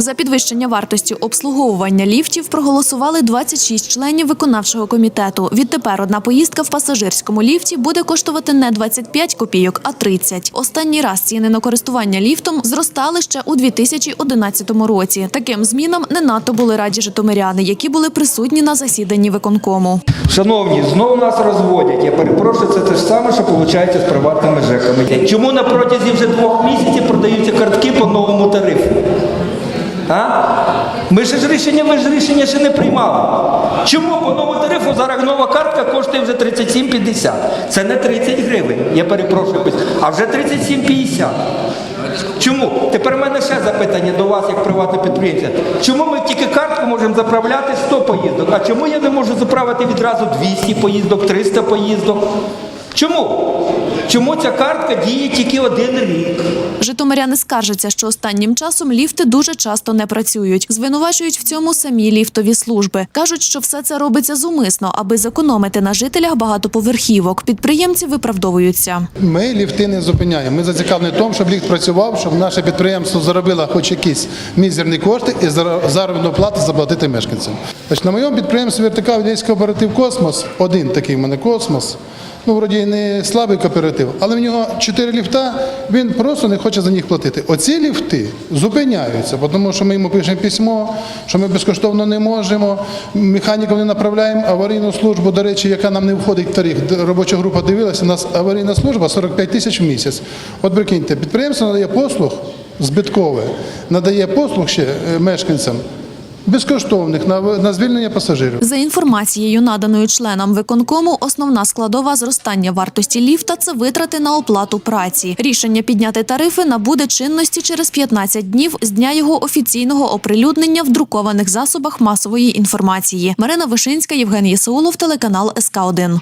За підвищення вартості обслуговування ліфтів проголосували 26 членів виконавчого комітету. Відтепер одна поїздка в пасажирському ліфті буде коштувати не 25 копійок, а 30. Останній раз ціни на користування ліфтом зростали ще у 2011 році. Таким змінам не надто були раді житомиряни, які були присутні на засіданні виконкому. Шановні, знову нас розводять. Я перепрошую, це те ж саме, що виходить з приватними ЖЕКами. Чому на протязі вже двох місяців продаються картки по новому тарифу? А? Ми ж рішення, ми ж рішення ще не приймали. Чому по новому тарифу зараз нова картка коштує вже 37,50? Це не 30 гривень, я перепрошую, а вже 37,50. Чому? Тепер в мене ще запитання до вас, як приватного підприємця. Чому ми тільки картку можемо заправляти 100 поїздок? А чому я не можу заправити відразу 200 поїздок, 300 поїздок? Чому? Чому ця картка діє тільки один рік? Житомиряни скаржаться, що останнім часом ліфти дуже часто не працюють. Звинувачують в цьому самі ліфтові служби. кажуть, що все це робиться зумисно, аби зекономити на жителях багатоповерхівок. Підприємці виправдовуються. Ми ліфти не зупиняємо. Ми зацікавлені в тому, щоб ліфт працював, щоб наше підприємство заробило хоч якісь мізерні кошти і заробітну плату заплатити мешканцям. Значить, на моєму підприємстві вертикав Одеський кооператив Космос, один такий в мене космос. Ну, вроді не слабий кооператив, але в нього чотири ліфта, він просто не хоче за них платити. Оці ліфти зупиняються, тому що ми йому пишемо письмо, що ми безкоштовно не можемо. Механіків не направляємо аварійну службу, до речі, яка нам не входить в тариф. Робоча група дивилася, у нас аварійна служба 45 тисяч в місяць. От прикиньте, підприємство надає послуг збиткове, надає послуг ще е, мешканцям безкоштовних на, на звільнення пасажирів. За інформацією, наданою членам виконкому, основна складова зростання вартості ліфта це витрати на оплату праці. Рішення підняти тарифи набуде чинності через 15 днів з дня його офіційного оприлюднення в друкованих засобах масової інформації. Марина Вишинська, Євген Єсаулов, телеканал СК 1